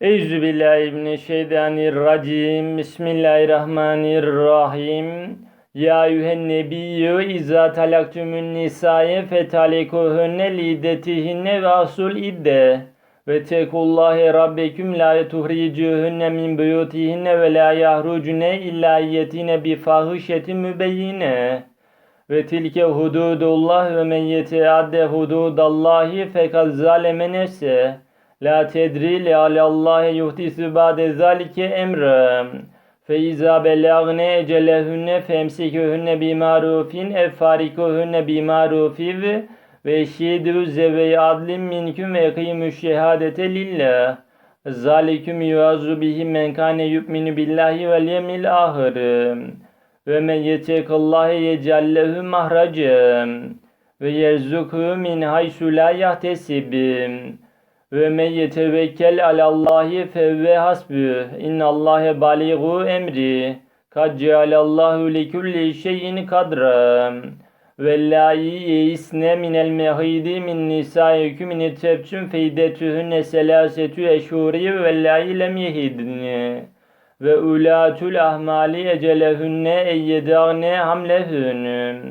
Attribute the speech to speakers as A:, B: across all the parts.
A: Eûzü billahi mineşşeytanirracim. Bismillahirrahmanirrahim. Ya eyyühen nebiyyü izâ talaktumün nisâye fetalekuhunne lidetihinne ve asul idde. Ve tekullâhe rabbeküm la tuhricuhunne min buyutihinne ve la yahrucune illa yetine bi fahişetin mübeyyine. Ve tilke hududullah ve men yeteadde hududallahi fekad zaleme nefse. La tedri li alallahi yuhdisu ba'de zalike emre. Fe izâ belagne ecelehünne femsikuhunne bimarufin ev farikuhunne bimarufi ve şidu zeveyi adlim minküm ve kıymü şehadete lillah. Zaliküm yuazu bihi men kâne yu'minu billahi vel yemil ahir. Ve men yetekallâhe yecallehu mahracem. Ve yerzukhu min haysu la yahtesib. Ve men yetevekkel alallahi fevve hasbü. İnnallâhe baligu emri. Kad cealallahu li kulli şeyin kadra. Vellâhi yeisne minel mehidi min nisâiküm in tebtüm feydetühünne selâsetü eşhuri vellâhi lem yehidni. Ve ulâtul ahmali ecelehünne eyyedâgne hamlehünne.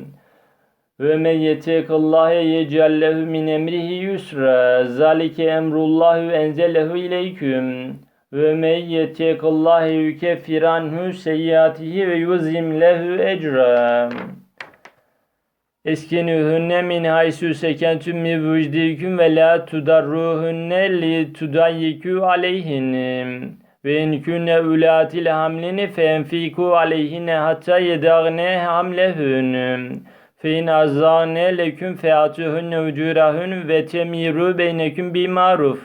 A: Ve men yetekallâhe yecallehu min emrihi yusra. Zalike emrullahu enzelehu ileyküm. Ve men yetekallâhe yukeffiranhu seyyiatihi ve yuzim lehu ecra. Eskenühünne min haysu sekentüm mi vücdiküm ve la tudarruhunne li tudayyikü aleyhinim. Ve in künne ulatil hamlini fe enfiku aleyhine hatta yedagne hamlehünüm. Fe in azzane leküm featuhunne ucurahun ve temiru beyneküm bi maruf.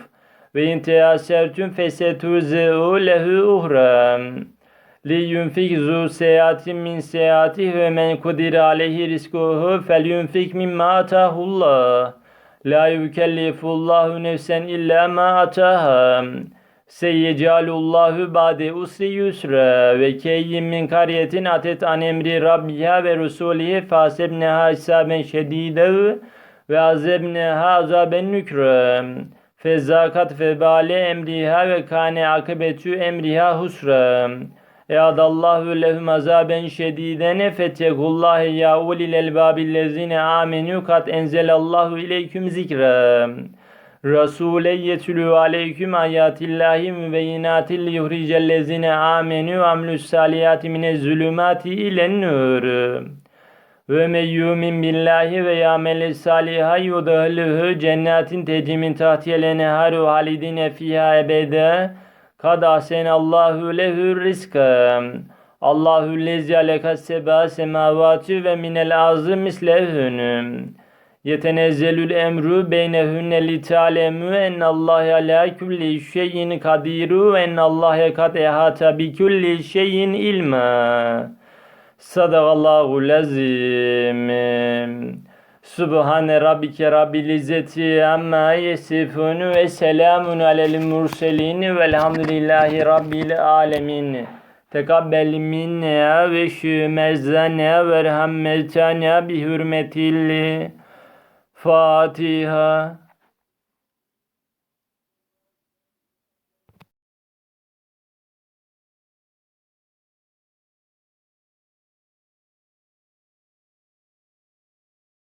A: Ve in teasertüm fesetuze'u lehu uhram. Li yunfik zu seyatin min seyatih ve men kudir aleyhi rizkuhu fel yunfik mimma atahullah. La Seyyecalullahu ba'de usri yusra ve keyyim min kariyetin atet an emri rabbiha ve rusulihi fasebneha hisaben şedidehu ve azebneha azaben nükrem. Fezakat febale emriha ve kane akıbetü emriha husra. Eadallahu lehum azaben şediden fetekullahe ya ulil elbabillezine amenu kat enzelallahu ileyküm zikra. Rasule yetlü aleyküm ayatillahi mübeyyinatil yuhricellezine amenu ve amlus salihati mine zulümati ilen nur. Ve men yumin billahi ve yamel saliha yudhluhu cennetin tecmin tahtiyel enharu halidine fiha ebede. Kad ahsenallahu lehu rizka. Allahu lezi alekas seba semavati ve minel azı mislehünüm. Yetenezzelül emru beynehünne li ta'lemu ennallâhe alâ kulli şeyin kadiru ve ennallâhe kad ehata bi kulli şeyin ilma. Sadakallahu lazim. Subhane rabbike rabbil izzeti amma yesifun ve selamun alel murselin velhamdülillahi rabbil alemin. Tekabbel minna ve şümezzana ve rahmetana bi hürmetil Fatiha.